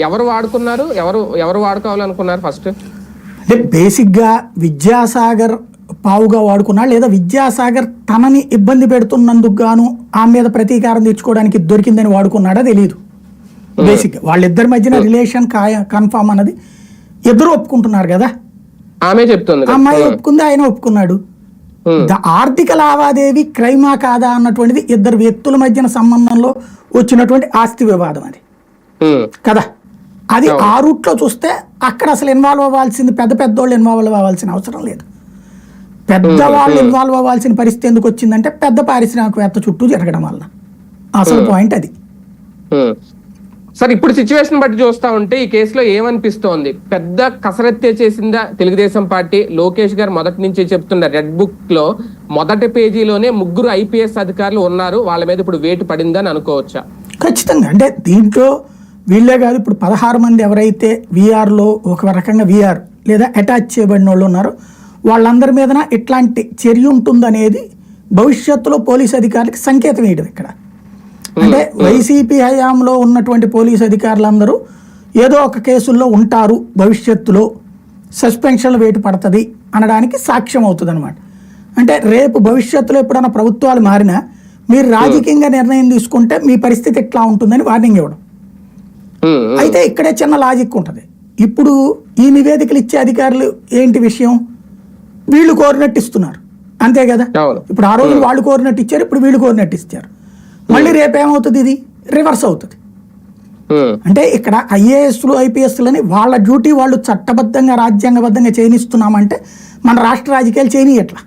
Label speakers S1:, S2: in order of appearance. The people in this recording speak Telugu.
S1: ఎవరు వాడుకున్నారు? ఎవరు ఎవరు వాడుకోవాలనుకున్నారు ఫస్ట్
S2: అంటే బేసిక్గా విద్యాసాగర్ పావుగా వాడుకున్నాడు లేదా విద్యాసాగర్ తనని ఇబ్బంది పెడుతున్నందుకు గాను ఆమె మీద ప్రతీకారం తెచ్చుకోవడానికి దొరికిందని వాడుకున్నాడా తెలియదు బేసిక్గా వాళ్ళిద్దరి మధ్యన రిలేషన్ కాయ కన్ఫామ్ అన్నది ఇద్దరు ఒప్పుకుంటున్నారు కదా?
S1: ఆమె చెప్తుంది.
S2: అమ్మాయి ఒప్పుకుంది ఆయన ఒప్పుకున్నాడు. ఆర్థిక లావాదేవీ క్రైమా కాదా అన్నటువంటిది ఇద్దరు వ్యక్తుల మధ్యన సంబంధంలో వచ్చినటువంటి ఆస్తి వివాదం అది. కదా? అది ఆ రూట్లో చూస్తే అక్కడ అసలు ఇన్వాల్వ్ అవ్వాల్సింది పెద్ద పెద్దోళ్ళు ఇన్వాల్వ్ అవ్వాల్సిన అవసరం లేదు. పెద్దవాళ్ళు ఇన్వాల్వ్ అవ్వాల్సిన పరిస్థితి ఎందుకు వచ్చిందంటే పెద్ద పారిశ్రామికవేత్త చుట్టూ జరగడం వల్ల. అసలు పాయింట్ అది.
S1: సార్ ఇప్పుడు సిచ్యువేషన్ బట్టి చూస్తా ఉంటే ఈ కేసులో ఏమనిపిస్తోంది? పెద్ద కసరత్తే చేసిందా తెలుగుదేశం పార్టీ? లోకేష్ గారు మొదటి నుంచి చెప్తున్న రెడ్ బుక్లో మొదటి పేజీలోనే ముగ్గురు ఐపీఎస్ అధికారులు ఉన్నారు. వాళ్ళ మీద ఇప్పుడు వేటు పడిందని అనుకోవచ్చా?
S2: ఖచ్చితంగా. అంటే దీంట్లో వీళ్ళే కాదు ఇప్పుడు పదహారు మంది ఎవరైతే వీఆర్లో ఒక రకంగా వీఆర్ లేదా అటాచ్ చేయబడిన వాళ్ళు ఉన్నారో వాళ్ళందరి మీదన ఇట్లాంటి చర్య ఉంటుందనేది భవిష్యత్తులో పోలీస్ అధికారులకి సంకేతం వేయడం ఇక్కడ. అంటే వైసీపీ హయాంలో ఉన్నటువంటి పోలీస్ అధికారులందరూ ఏదో ఒక కేసుల్లో ఉంటారు భవిష్యత్తులో సస్పెన్షన్లు వేటు పడుతుంది అనడానికి సాక్ష్యం అవుతుంది అనమాట అంటే రేపు భవిష్యత్తులో ఎప్పుడైనా ప్రభుత్వాలు మారినా మీరు రాజకీయంగా నిర్ణయం తీసుకుంటే మీ పరిస్థితి ఎట్లా ఉంటుందని వార్నింగ్ ఇవ్వడం. అయితే ఇక్కడే చిన్న లాజిక్ ఉంటుంది. ఇప్పుడు ఈ నివేదికలు ఇచ్చే అధికారులు ఏంటి విషయం? వీళ్ళు కోరినట్టు ఇస్తున్నారు. అంతే కదా? ఇప్పుడు ఆ రోజు వాళ్ళు కోరినట్టు ఇచ్చారు ఇప్పుడు వీళ్ళు కోరినట్టు ఇచ్చారు. మళ్ళీ రేపు ఏమవుతుంది ఇది? రివర్స్ అవుతుంది. అంటే ఇక్కడ ఐఏఎస్లు ఐపీఎస్లని వాళ్ళ డ్యూటీ వాళ్ళు చట్టబద్ధంగా రాజ్యాంగబద్ధంగా చేయనిస్తున్నామంటే మన రాష్ట్ర రాజకీయాలు చేయనీయట్లా.